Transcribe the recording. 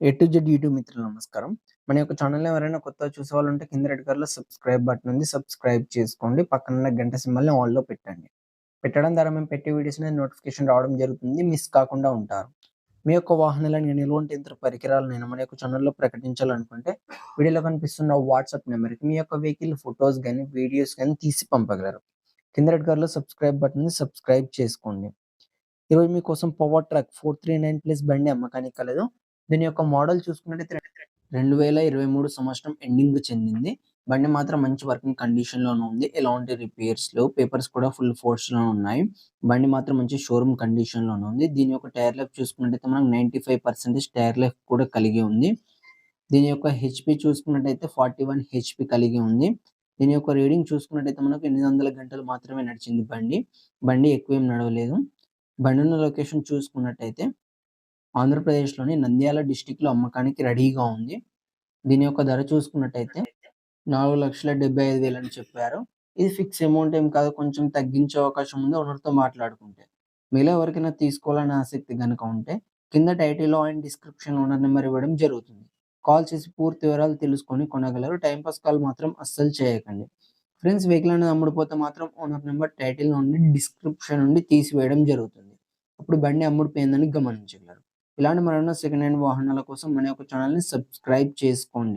A to Z YouTube మిత్రులు నమస్కారం. మన యొక్క ఛానల్‌ని ఎవరైనా కొత్తగా చూసేవాళ్ళుంటే కింద రెడ్ కలర్‌లో సబ్స్క్రైబ్ బటన్ ఉంది. సబ్స్క్రైబ్ చేసుకోండి. పక్కన గంట సింబల్‌ని ఆల్‌లో పెట్టండి. పెట్టడం ద్వారా మేము పెట్టే వీడియోస్ అనేది నోటిఫికేషన్ రావడం జరుగుతుంది. మిస్ కాకుండా ఉంటారు. మీ యొక్క వాహనాలను నిల్వంటి ఎటువంటి యంత్ర నేను మన యొక్క ఛానల్‌లో ప్రకటించాలనుకుంటే వీడియోలో కనిపిస్తున్న వాట్సాప్ నెంబర్‌కి మీ యొక్క వెహికల్ ఫోటోస్ కానీ వీడియోస్ కానీ తీసి పంపగలరు. కింద రెడ్ కలర్‌లో సబ్స్క్రైబ్ బటన్ ఉంది. సబ్స్క్రైబ్ చేసుకోండి. ఈరోజు మీకోసం పవర్ ట్రక్ 439 ప్లస్ బండి అమ్మకానికి కలదు. దీని యొక్క మోడల్ చూసుకున్నట్టయితే 2023 సంవత్సరం ఎండింగ్ చెందింది. బండి మాత్రం మంచి వర్కింగ్ కండిషన్లోనే ఉంది. ఎలాంటి రిపేర్స్లో పేపర్స్ కూడా ఫుల్ ఫోర్స్లో ఉన్నాయి. బండి మాత్రం మంచి షోరూమ్ కండిషన్‌లోనే ఉంది. దీని యొక్క టైర్ లైఫ్ చూసుకున్నట్టయితే మనకు 95% టైర్ లైఫ్ కూడా కలిగి ఉంది. దీని యొక్క హెచ్పి చూసుకున్నట్టయితే ఫార్టీ వన్ హెచ్పి కలిగి ఉంది. దీని యొక్క రీడింగ్ చూసుకున్నట్టయితే మనకు 800 గంటలు మాత్రమే నడిచింది బండి. బండి ఎక్కువ ఏం నడవలేదు. బండి ఉన్న లొకేషన్ చూసుకున్నట్టయితే ఆంధ్రప్రదేశ్‌లోని నంద్యాల డిస్టిక్లో అమ్మకానికి రెడీగా ఉంది. దీని యొక్క ధర చూసుకున్నట్టయితే 4,75,000 అని చెప్పారు. ఇది ఫిక్స్ అమౌంట్ ఏం కాదు. కొంచెం తగ్గించే అవకాశం ఉంది ఓనర్‌తో మాట్లాడుకుంటే. మీలో ఎవరికైనా తీసుకోవాలనే ఆసక్తి గనుక ఉంటే కింద టైటిల్‌లో అండ్ డిస్క్రిప్షన్ ఓనర్ నెంబర్ ఇవ్వడం జరుగుతుంది. కాల్ చేసి పూర్తి వివరాలు తెలుసుకొని కొనగలరు. టైంపాస్ కాల్ మాత్రం అస్సలు చేయకండి. ఫ్రెండ్స్ వెహికల్ అనేది అమ్ముడుపోతే మాత్రం ఓనర్ నెంబర్ టైటిల్ నుండి, డిస్క్రిప్షన్ నుండి తీసివేయడం జరుగుతుంది. అప్పుడు బండి అమ్ముడిపోయిందని గమనించగలరు. ఇలాంటి మరెన్నో సెకండ్ హ్యాండ్ వాహనాల కోసం మన యొక్క ఛానల్‌ని సబ్స్క్రైబ్ చేసుకోండి.